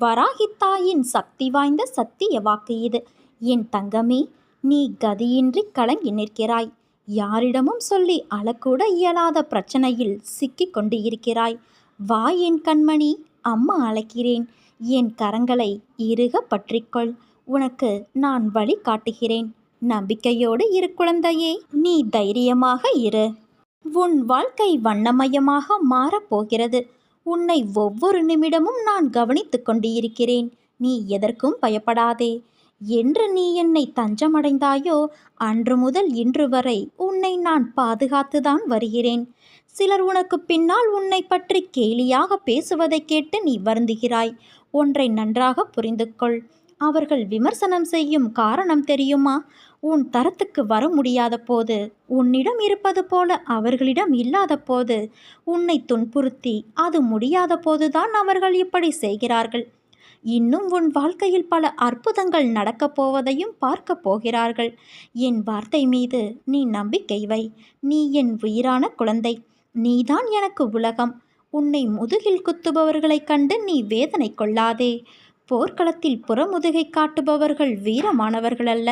வராகித்தாயின் சக்தி வாய்ந்த சத்திய வாக்கு இது. என் தங்கமே நீ கதியின்றி கலங்கி நிற்கிறாய். யாரிடமும் சொல்லி அழக்கூட இயலாத பிரச்சனையில் சிக்கிக் கொண்டு இருக்கிறாய் வா என் கண்மணி அம்மா அழைக்கிறேன். என் கரங்களை இறுக பற்றிக்கொள். உனக்கு நான் வழி காட்டுகிறேன். நம்பிக்கையோடு இரு குழந்தையே நீ தைரியமாக இரு. உன் வாழ்க்கை வண்ணமயமாக மாறப்போகிறது உன்னை ஒவ்வொரு நிமிடமும் நான் கவனித்துக் கொண்டிருக்கிறேன். நீ எதற்கும் பயப்படாதே. என்று நீ என்னை தஞ்சமடைந்தாயோ அன்று முதல் இன்று வரை உன்னை நான் பாதுகாத்துதான் வருகிறேன். சிலர் உனக்கு பின்னால் உன்னை பற்றி கேலியாக பேசுவதைக் கேட்டு நீ வருந்துகிறாய். ஒன்றை நன்றாக புரிந்து கொள் அவர்கள் விமர்சனம் செய்யும் காரணம் தெரியுமா? உன் தரத்துக்கு வர முடியாத போது உன்னிடம் இருப்பது போல அவர்களிடம் இல்லாத போது உன்னை துன்புறுத்தி அது முடியாத போதுதான் அவர்கள் இப்படி செய்கிறார்கள். இன்னும் உன் வாழ்க்கையில் பல அற்புதங்கள் நடக்கப் போவதையும் பார்க்கப் போகிறார்கள். என் வார்த்தை மீது நீ நம்பிக்கை வை. நீ என் உயிரான குழந்தை. நீதான் எனக்கு உலகம். உன்னை முதுகில் குத்துபவர்களைக் கண்டு நீ வேதனை கொள்ளாதே. போர்க்களத்தில் புறமுதுகை காட்டுபவர்கள் வீரமானவர்கள் அல்ல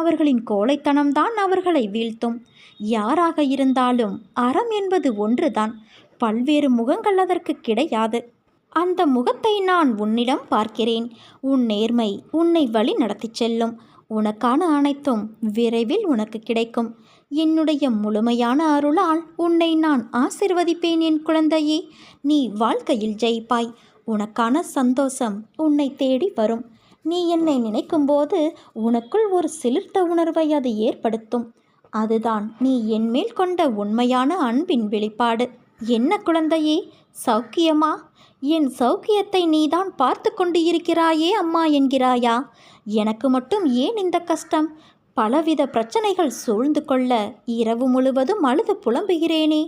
அவர்களின் கோழைத்தனம்தான் அவர்களை வீழ்த்தும். யாராக இருந்தாலும் அறம் என்பது ஒன்றுதான். பல்வேறு முகங்கள் அதற்கு கிடையாது. அந்த முகத்தை நான் உன்னிடம் பார்க்கிறேன். உன் நேர்மை உன்னை வழி நடத்திச் செல்லும். உனக்கான அனைத்தும் விரைவில் உனக்கு கிடைக்கும். என்னுடைய முழுமையான அருளால் உன்னை நான் ஆசிர்வதிப்பேன் என் குழந்தையே. நீ வாழ்க்கையில் ஜெயிப்பாய். உனக்கான சந்தோஷம் உன்னை தேடி வரும். நீ என்னை நினைக்கும்போது உனக்குள் ஒரு சிலிர்த்த உணர்வை அது ஏற்படுத்தும். அதுதான் நீ என்மேல் கொண்ட உண்மையான அன்பின் வெளிப்பாடு. என்ன குழந்தையே சௌக்கியமா? என் சௌக்கியத்தை நீதான் பார்த்து கொண்டு இருக்கிறாயே அம்மா என்கிறாயா? எனக்கு மட்டும் ஏன் இந்த கஷ்டம்? பலவித பிரச்சனைகள் சூழ்ந்து கொள்ள இரவு முழுவதும் அழுது புலம்புகிறேனே.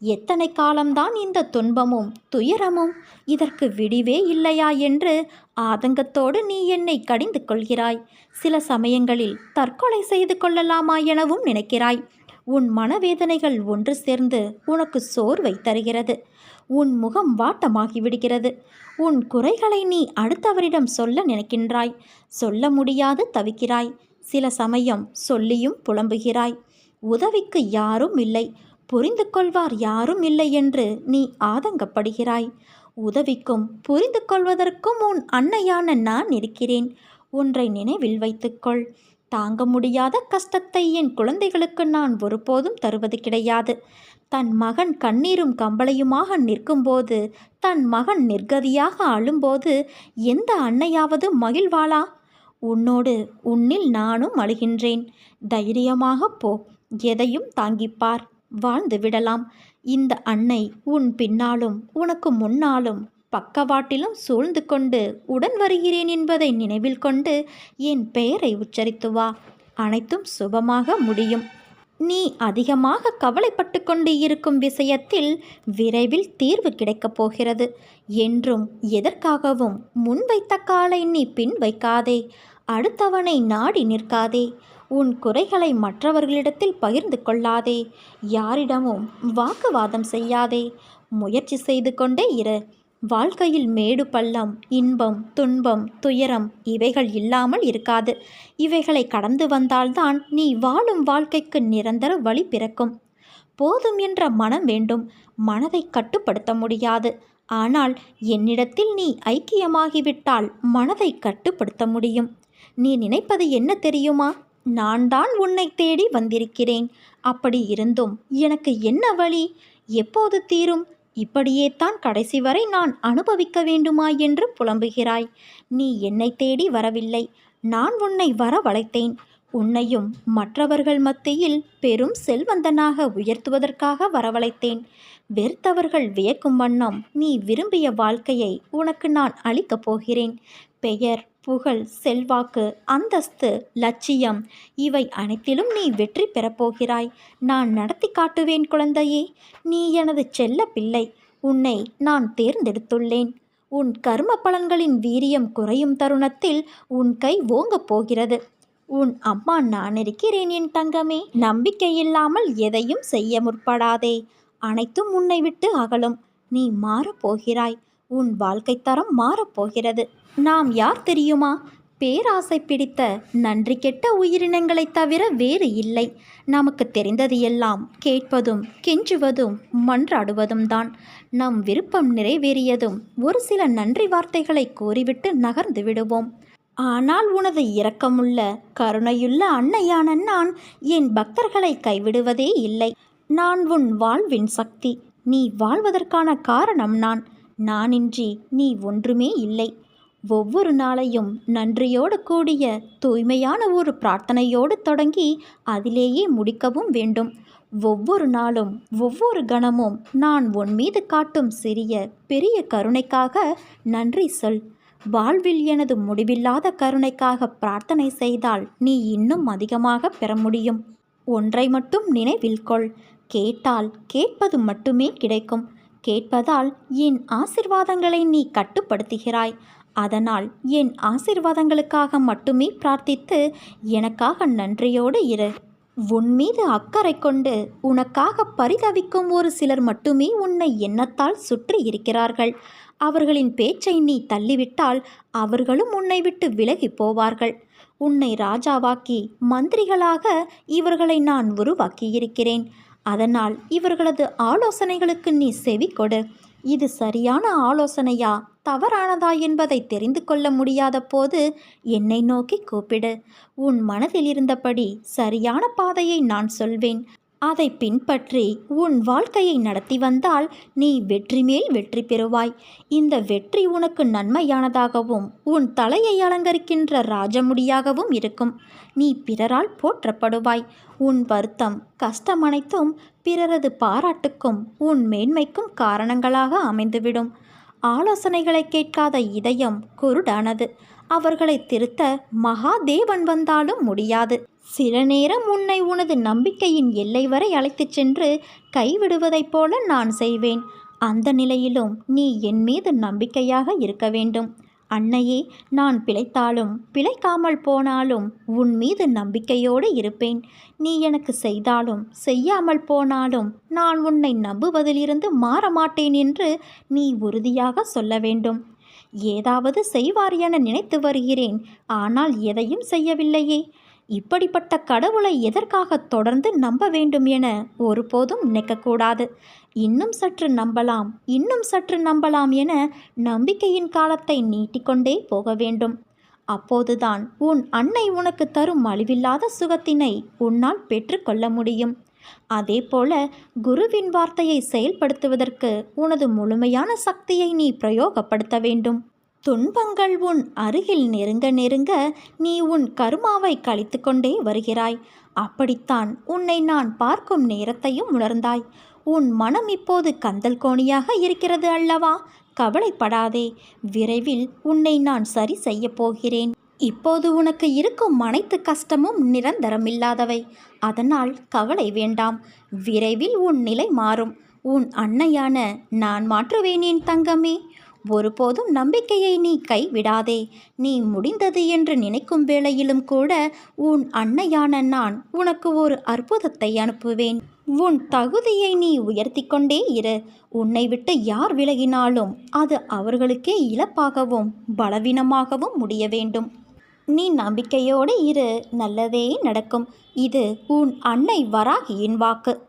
எத்தனை காலம்தான் இந்த துன்பமும் துயரமும்? இதற்கு விடிவே இல்லையா என்று ஆதங்கத்தோடு நீ என்னை கடிந்து கொள்கிறாய். சில சமயங்களில் தற்கொலை செய்து கொள்ளலாமா எனவும் நினைக்கிறாய். உன் மனவேதனைகள் ஒன்று சேர்ந்து உனக்கு சோர்வை தருகிறது. உன் முகம் வாட்டமாகி விடுகிறது உன் குறைகளை நீ அடுத்தவரிடம் சொல்ல நினைக்கின்றாய். சொல்ல முடியாது தவிக்கிறாய். சில சமயம் சொல்லியும் புலம்புகிறாய். உதவிக்கு யாரும் இல்லை. புரிந்து கொள்வார் யாரும் இல்லை என்று நீ ஆதங்கப்படுகிறாய். உதவிக்கும் புரிந்து கொள்வதற்கும் உன் அன்னையான நான் இருக்கிறேன். ஒன்றை நினைவில் வைத்துக்கொள். தாங்க முடியாத கஷ்டத்தை என் குழந்தைகளுக்கு நான் ஒருபோதும் தருவது கிடையாது. தன் மகன் கண்ணீரும் கம்பளையுமாக நிற்கும்போது தன் மகன் நிர்கதியாக அழும்போது எந்த அன்னையாவது மகிழ்வாளா? உன்னோடு உன்னில் நானும் அழுகின்றேன். தைரியமாக போ. எதையும் தாங்கிப்பார். வாழ்ந்து விடலாம். இந்த அன்னை உன் பின்னாலும் உனக்கு முன்னாலும் பக்கவாட்டிலும் சூழ்ந்து கொண்டு உடன் வருகிறேன் என்பதை நினைவில் கொண்டு என் பெயரை உச்சரித்து வா. அனைத்தும் சுபமாக முடியும். நீ அதிகமாக கவலைப்பட்டு கொண்டு இருக்கும் விஷயத்தில் விரைவில் தீர்வு கிடைக்கப் போகிறது. என்றும் எதற்காகவும் முன்வைத்த காலை நீ பின் வைக்காதே அடுத்தவனை நாடி நிற்காதே. உன் குறைகளை மற்றவர்களிடத்தில் பகிர்ந்து கொள்ளாதே. யாரிடமும் வாக்குவாதம் செய்யாதே. முயற்சி செய்து கொண்டே இரு. வாழ்க்கையில் மேடு பள்ளம் இன்பம் துன்பம் துயரம் இவைகள் இல்லாமல் இருக்காது. இவைகளை கடந்து வந்தால்தான் நீ வாழும் வாழ்க்கைக்கு நிரந்தர வழி பிறக்கும். போதும் என்ற மனம் வேண்டும். மனதை கட்டுப்படுத்த முடியாது. ஆனால் என்னிடத்தில் நீ ஐக்கியமாகிவிட்டால் மனதை கட்டுப்படுத்த முடியும். நீ நினைப்பது என்ன தெரியுமா? நான் தான் உன்னை தேடி வந்திருக்கிறேன். அப்படி இருந்தும் எனக்கு என்ன வழி? எப்போது தீரும்? இப்படியே தான் கடைசி வரை நான் அனுபவிக்க வேண்டுமா என்று புலம்புகிறாய். நீ என்னை தேடி வரவில்லை. நான் உன்னை வரவழைத்தேன். உன்னையும் மற்றவர்கள் மத்தியில் பெரும் செல்வந்தனாக உயர்த்துவதற்காக வரவழைத்தேன். வெறுத்தவர்கள் வியக்கும் வண்ணம் நீ விரும்பிய வாழ்க்கையை உனக்கு நான் அளிக்கப் போகிறேன். பெயர் புகழ் செல்வாக்கு அந்தஸ்து லட்சியம் இவை அனைத்திலும் நீ வெற்றி பெறப்போகிறாய் நான் நடத்தி காட்டுவேன் குழந்தையே நீ எனது செல்ல பிள்ளை உன்னை நான் தேர்ந்தெடுத்துள்ளேன். உன் கர்ம பலன்களின் வீரியம் குறையும் தருணத்தில் உன் கை ஓங்கப் போகிறது. உன் அம்மா நான் இருக்கிறேன் என் தங்கமே நம்பிக்கை இல்லாமல் எதையும் செய்ய முற்படாதே. அனைத்தும் உன்னை விட்டு அகலும். நீ மாறப்போகிறாய் உன் வாழ்க்கை தரம் மாறப்போகிறது நாம் யார் தெரியுமா? பேராசை பிடித்த நன்றி கெட்ட உயிரினங்களைத் தவிர வேறு இல்லை. நமக்கு தெரிந்தது எல்லாம் கேட்பதும் கெஞ்சுவதும் மன்றாடுவதும் தான். நம் விருப்பம் நிறைவேறியதும் ஒரு சில நன்றி வார்த்தைகளை கூறிவிட்டு நகர்ந்து விடுவோம். ஆனால் உனது இரக்கமுள்ள கருணையுள்ள அன்னையான நான் என் பக்தர்களை கைவிடுவதே இல்லை. நான் உன் வாழ்வின் சக்தி. நீ வாழ்வதற்கான காரணம் நான். நானின்றி நீ ஒன்றுமே இல்லை. ஒவ்வொரு நாளையும் நன்றியோடு கூடிய தூய்மையான ஒரு பிரார்த்தனையோடு தொடங்கி அதிலேயே முடிக்கவும் வேண்டும். ஒவ்வொரு நாளும் ஒவ்வொரு கணமும் நான் உன் மீது காட்டும் சிறிய பெரிய கருணைக்காக நன்றி சொல். வாழ்வில் எனது முடிவில்லாத கருணைக்காக பிரார்த்தனை செய்தால் நீ இன்னும் அதிகமாக பெற முடியும். ஒன்றை மட்டும் நினைவில் கொள். கேட்டால் கேட்பது மட்டுமே கிடைக்கும். கேட்பதால் என் ஆசிர்வாதங்களை நீ கட்டுப்படுத்துகிறாய். அதனால் என் ஆசிர்வாதங்களுக்காக மட்டுமே பிரார்த்தித்து எனக்காக நன்றியோடு இரு. உன் மீது அக்கறை கொண்டு உனக்காக பரிதவிக்கும் ஒரு சிலர் மட்டுமே உன்னை எண்ணத்தால் சுற்றி இருக்கிறார்கள். அவர்களின் பேச்சை நீ தள்ளிவிட்டால் அவர்களும் உன்னை விட்டு விலகி போவார்கள். உன்னை ராஜாவாக்கி மந்திரிகளாக இவர்களை நான் உருவாக்கியிருக்கிறேன். அதனால் இவர்களது ஆலோசனைகளுக்கு நீ செவி கொடு. இது சரியான ஆலோசனையா? தவறானதா என்பதை தெரிந்து கொள்ள முடியாத போது என்னை நோக்கி கூப்பிடு. உன் மனதில் இருந்தபடி சரியான பாதையை நான் சொல்வேன். அதை பின்பற்றி உன் வாழ்க்கையை நடத்தி வந்தால் நீ வெற்றி மேல் வெற்றி பெறுவாய். இந்த வெற்றி உனக்கு நன்மையானதாகவும் உன் தலையை அலங்கரிக்கின்ற ராஜமுடியாகவும் இருக்கும். நீ பிறரால் போற்றப்படுவாய். உன் வருத்தம் கஷ்டம் அனைத்தும் பிறரது பாராட்டுக்கும் உன் மேன்மைக்கும் காரணங்களாக அமைந்துவிடும். ஆலோசனைகளை கேட்காத இதயம் குருடானது. அவர்களை திருத்த மகாதேவன் வந்தாலும் முடியாது. சில நேரம் உன்னை உனது நம்பிக்கையின் எல்லை வரை அழைத்துச் சென்று கைவிடுவதைப் போல நான் செய்வேன். அந்த நிலையிலும் நீ என் மீது நம்பிக்கையாக இருக்க வேண்டும். அன்னையே நான் பிழைத்தாலும் பிழைக்காமல் போனாலும் உன் மீது நம்பிக்கையோடு இருப்பேன். நீ எனக்கு செய்தாலும் செய்யாமல் போனாலும் நான் உன்னை நம்புவதிலிருந்து மாற மாட்டேன் என்று நீ உறுதியாக சொல்ல வேண்டும். ஏதாவது செய்வார் என நினைத்து வருகிறேன். ஆனால் எதையும் செய்யவில்லையே. இப்படிப்பட்ட கடவுளை எதற்காக தொடர்ந்து நம்ப வேண்டும் என ஒருபோதும் நினைக்கக்கூடாது. இன்னும் சற்று நம்பலாம் இன்னும் சற்று நம்பலாம் என நம்பிக்கையின் காலத்தை நீட்டிக்கொண்டே போக வேண்டும். அப்போதுதான் உன் அன்னை உனக்கு தரும் அழிவில்லாத சுகத்தினை உன்னால் பெற்றுக்கொள்ள முடியும். அதேபோல குருவின் வார்த்தையை செயல்படுத்துவதற்கு உனது முழுமையான சக்தியை நீ பிரயோகப்படுத்த வேண்டும். துன்பங்கள் உன் அருகில் நெருங்க நெருங்க நீ உன் கருமாவை கழித்து கொண்டே வருகிறாய். அப்படித்தான் உன்னை நான் பார்க்கும் நேரத்தையும் உணர்ந்தாய். உன் மனம் இப்போது கந்தல் கோணியாக இருக்கிறது அல்லவா? கவலைப்படாதே. விரைவில் உன்னை நான் சரி செய்யப் போகிறேன். இப்போது உனக்கு இருக்கும் அனைத்து கஷ்டமும் நிரந்தரமில்லாதவை. அதனால் கவலை வேண்டாம். விரைவில் உன் நிலை மாறும். உன் அன்னையான நான் மாற்றுவேனேன் தங்கமே. ஒருபோதும் நம்பிக்கையை நீ கைவிடாதே. நீ முடிந்தது என்று நினைக்கும் வேளையிலும் கூட உன் அன்னையான நான் உனக்கு ஒரு அற்புதத்தை அனுப்புவேன். உன் தகுதியை நீ உயர்த்தி கொண்டே இரு. உன்னை விட்டு யார் விலகினாலும் அது அவர்களுக்கே இழப்பாகவும் பலவீனமாகவும் முடிய வேண்டும். நீ நம்பிக்கையோடு இரு. நல்லதே நடக்கும். இது உன் அன்னை வராகியின் வாக்கு.